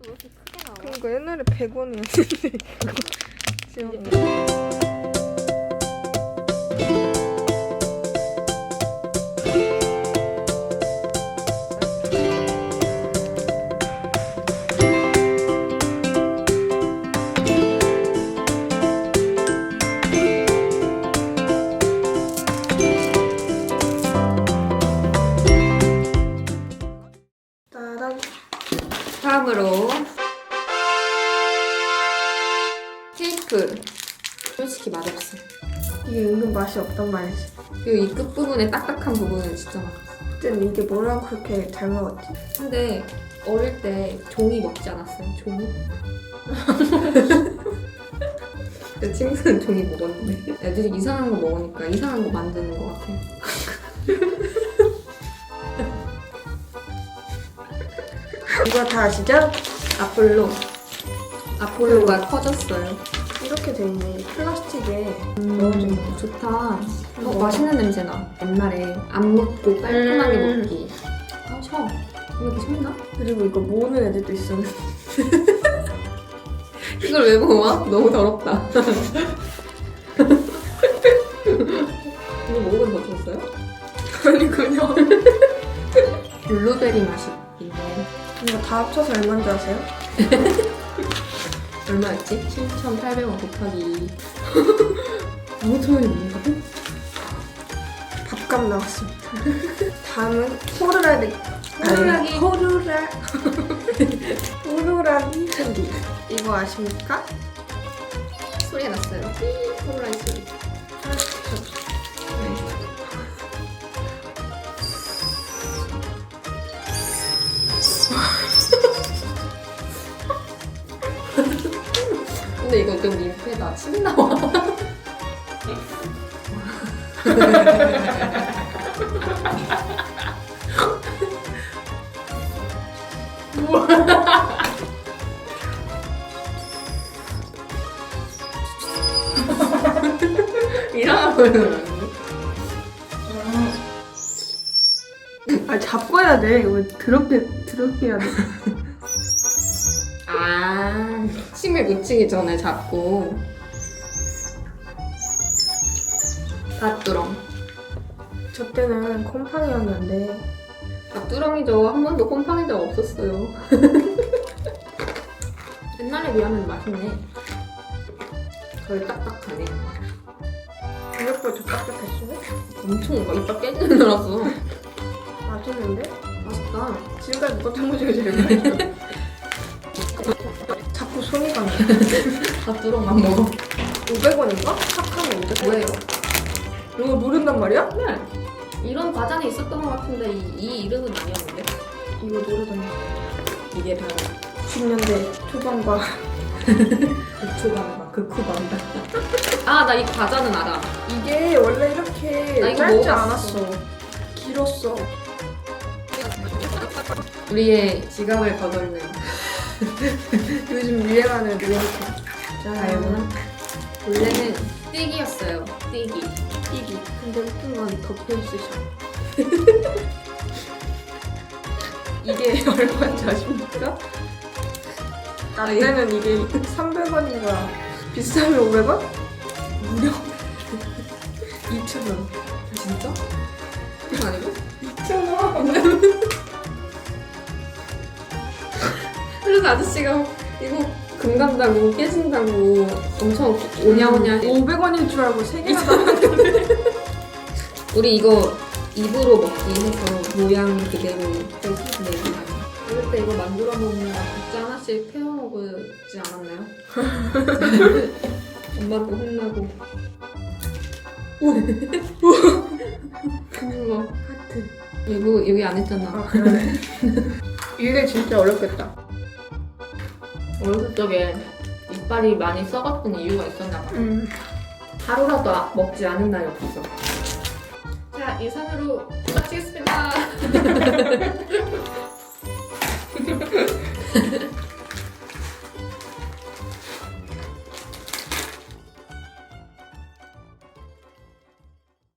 왜 이렇게 크게 나와? 그러니까 옛날에 100원이었는데 지금 다음으로 케이크 솔직히 맛없어 이게 은근 맛이 없단 말이지 그리고 이 끝부분에 딱딱한 부분은 진짜 맛없어 어쨌든 이게 뭐라고 그렇게 잘 먹었지? 근데 어릴 때 종이 먹지 않았어요? 종이? 내 친구는 종이 먹었는데 애들이 이상한 거 먹으니까 이상한 거 만드는 것 같아 이거 다 아시죠? 아폴로. 아폴로가 커졌어요. 이렇게 돼 있네. 플라스틱에 음, 넣어준 거. 좋다. 어, 맛있는 냄새 나. 옛날에 안 묻고 깔끔하게 음. 먹기. 아 셔. 왜 이렇게 셨나? 그리고 이거 모으는 애들도 있었는데. 이걸 왜 모아? 너무 더럽다. 이거 먹으면 더 좋았어요? 아니 그냥. 블루베리 맛이 다 합쳐서 얼마인지 아세요? 얼마였지? 7,800원 곱하기 5천원이 넘거든? 밥값 나왔습니다 다음은 호루라기 호루라기. 호루라 호루라기 캔디 이거 아십니까? 소리가 났어요 호루라기 소리 근데 이거 좀 민폐다 침 나와. 이상한 거는 아 잡고 해야 돼. 이거 더럽게 더럽게 해야 돼 아. 침을 묻히기 전에 잡고. 밭두렁. 저 때는 곰팡이였는데. 밭두렁이죠. 한 번도 곰팡이 적 없었어요. 옛날에 비하면 맛있네. 덜 딱딱하네. 생각보다 더 딱딱했어 엄청 막 이빨 깨지는 줄 알았어 맛있는데? 맛있다. 지금까지 먹었던 것 중에 제일 맛있어 밭두렁만 먹어. 500원인가? 삭하면 500원? 뭐예요? 이런 거 노른단 말이야? 네. 이런 과자는 있었던 것 같은데 이, 이 이름은 아니었는데? 이거 노르다니 이게 바로 90년대 초반과 극초반다 극후반다 아 나 이 과자는 알아. 이게 원래 이렇게 나 이거 짧지 먹어봤어. 않았어. 길었어. 우리의 지갑을 거덜는 요즘 유행하는 리얼티 알구나 원래는 띠기였어요 띠기 띠기 근데 웃긴 건 덮여있으셔 이게 얼마인지 아십니까? 나 때는 이게 300원인가 비싸면 500원? 무려 2,000원 진짜? 그거 아니고? 아저씨가 이거 금 간다고 깨진다고 엄청 오냐오냐 해. 500원인 줄 알고 3개나 다 우리 이거 입으로 먹기 해서 모양 그대로 내기 어릴 때 이거 만들어 거 각자 하나씩 태워 먹지 않았나요? 엄마도 혼나고. 우와. 하트. 이거 여기 안 했잖아. 아 그러네. 이게 진짜 어렵겠다 얼굴 쪽에 이빨이 많이 썩었던 이유가 있었나 봐. 음. 하루라도 아, 먹지 않은 날이 없어. 자, 예산으로 마치겠습니다.